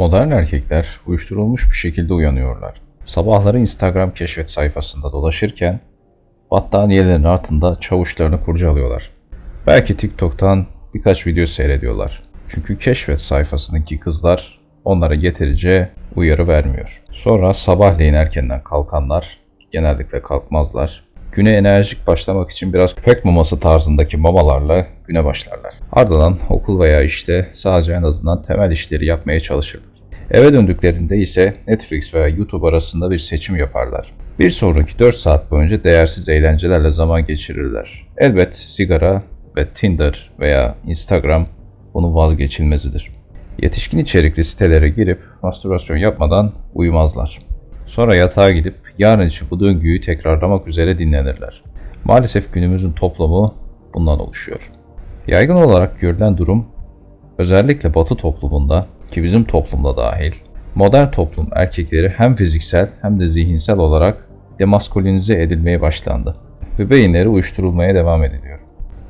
Modern erkekler uyuşturulmuş bir şekilde uyanıyorlar. Sabahları Instagram keşfet sayfasında dolaşırken battaniyelerin altında çavuşlarını kurcalıyorlar. Belki TikTok'tan birkaç video seyrediyorlar. Çünkü keşfet sayfasındaki kızlar onlara yeterince uyarı vermiyor. Sonra sabahleyin erkenden kalkanlar genellikle kalkmazlar. Güne enerjik başlamak için biraz köpek maması tarzındaki mamalarla güne başlarlar. Ardından okul veya işte sadece en azından temel işleri yapmaya çalışırlar. Eve döndüklerinde ise Netflix veya YouTube arasında bir seçim yaparlar. Bir sonraki 4 saat boyunca değersiz eğlencelerle zaman geçirirler. Elbet sigara ve Tinder veya Instagram bunun vazgeçilmezidir. Yetişkin içerikli sitelere girip mastürbasyon yapmadan uyumazlar. Sonra yatağa gidip yarın için bu döngüyü tekrarlamak üzere dinlenirler. Maalesef günümüzün toplumu bundan oluşuyor. Yaygın olarak görülen durum özellikle Batı toplumunda ki bizim toplumda dahil modern toplum erkekleri hem fiziksel hem de zihinsel olarak demaskulinize edilmeye başlandı ve beyinleri uyuşturulmaya devam ediliyor.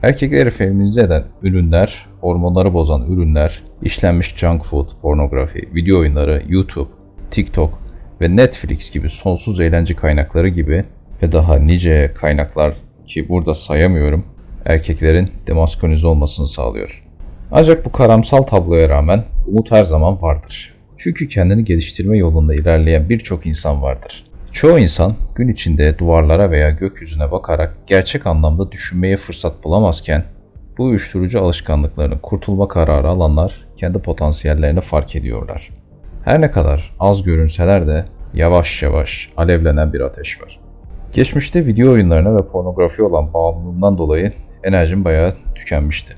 Erkekleri feminize eden ürünler, hormonları bozan ürünler, işlenmiş junk food, pornografi, video oyunları, YouTube, TikTok ve Netflix gibi sonsuz eğlence kaynakları gibi ve daha nice kaynaklar ki burada sayamıyorum erkeklerin demaskonize olmasını sağlıyor. Ancak bu karamsal tabloya rağmen umut her zaman vardır. Çünkü kendini geliştirme yolunda ilerleyen birçok insan vardır. Çoğu insan gün içinde duvarlara veya gökyüzüne bakarak gerçek anlamda düşünmeye fırsat bulamazken bu uyuşturucu alışkanlıklarının kurtulma kararı alanlar kendi potansiyellerini fark ediyorlar. Her ne kadar az görünseler de yavaş yavaş alevlenen bir ateş var. Geçmişte video oyunlarına ve pornografi olan bağımlılığımdan dolayı enerjim bayağı tükenmişti.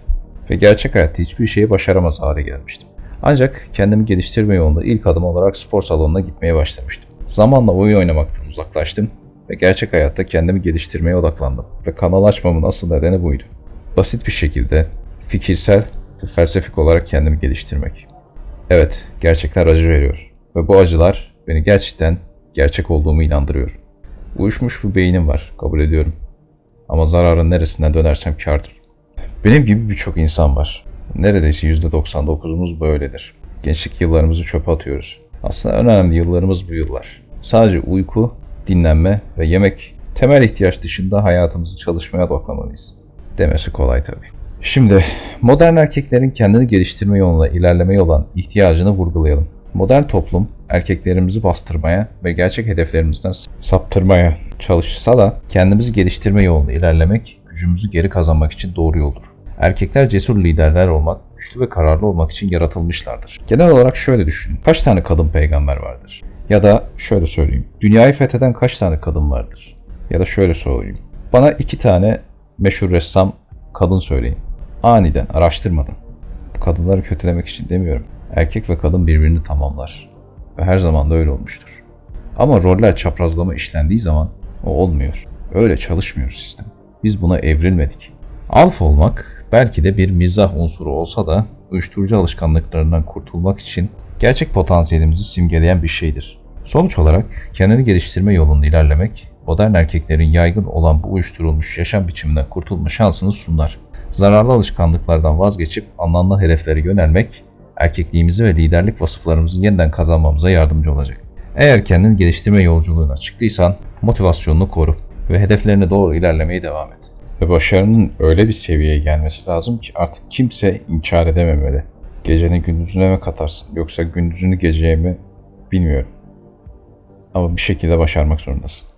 Ve gerçek hayatta hiçbir şeyi başaramaz hale gelmiştim. Ancak kendimi geliştirme yolunda ilk adım olarak spor salonuna gitmeye başlamıştım. Zamanla oyun oynamaktan uzaklaştım ve gerçek hayatta kendimi geliştirmeye odaklandım. Ve kanal açmamın asıl nedeni buydu. Basit bir şekilde fikirsel ve felsefik olarak kendimi geliştirmek. Evet, gerçekler acı veriyor. Ve bu acılar beni gerçekten gerçek olduğumu inandırıyor. Uyuşmuş bir beynim var, kabul ediyorum. Ama zararın neresinden dönersem kârdır. Benim gibi birçok insan var. Neredeyse %99'umuz böyledir. Gençlik yıllarımızı çöpe atıyoruz. Aslında önemli yıllarımız bu yıllar. Sadece uyku, dinlenme ve yemek temel ihtiyaç dışında hayatımızı çalışmaya odaklamalıyız. Demesi kolay tabii. Şimdi modern erkeklerin kendini geliştirme yolunda ilerlemeye olan ihtiyacını vurgulayalım. Modern toplum erkeklerimizi bastırmaya ve gerçek hedeflerimizden saptırmaya çalışsa da kendimizi geliştirme yolunda ilerlemek gücümüzü geri kazanmak için doğru yoldur. Erkekler cesur liderler olmak, güçlü ve kararlı olmak için yaratılmışlardır. Genel olarak şöyle düşünün. Kaç tane kadın peygamber vardır? Ya da şöyle söyleyeyim. Dünyayı fetheden kaç tane kadın vardır? Ya da şöyle söyleyeyim. Bana iki tane meşhur ressam kadın söyleyin. Aniden, araştırmadan. Kadınları kötülemek için demiyorum. Erkek ve kadın birbirini tamamlar. Ve her zaman da öyle olmuştur. Ama roller çaprazlama işlendiği zaman o olmuyor. Öyle çalışmıyor sistem. Biz buna evrilmedik. Alfa olmak belki de bir mizah unsuru olsa da uyuşturucu alışkanlıklarından kurtulmak için gerçek potansiyelimizi simgeleyen bir şeydir. Sonuç olarak kendini geliştirme yolunda ilerlemek, modern erkeklerin yaygın olan bu uyuşturulmuş yaşam biçiminden kurtulma şansını sunar. Zararlı alışkanlıklardan vazgeçip anlamlı hedeflere yönelmek, erkekliğimizi ve liderlik vasıflarımızı yeniden kazanmamıza yardımcı olacak. Eğer kendini geliştirme yolculuğuna çıktıysan motivasyonunu koru ve hedeflerine doğru ilerlemeye devam et. Ve başarının öyle bir seviyeye gelmesi lazım ki artık kimse inkar edememeli. Geceni gündüzüne mi katarsın yoksa gündüzünü geceye mi bilmiyorum. Ama bir şekilde başarmak zorundasın.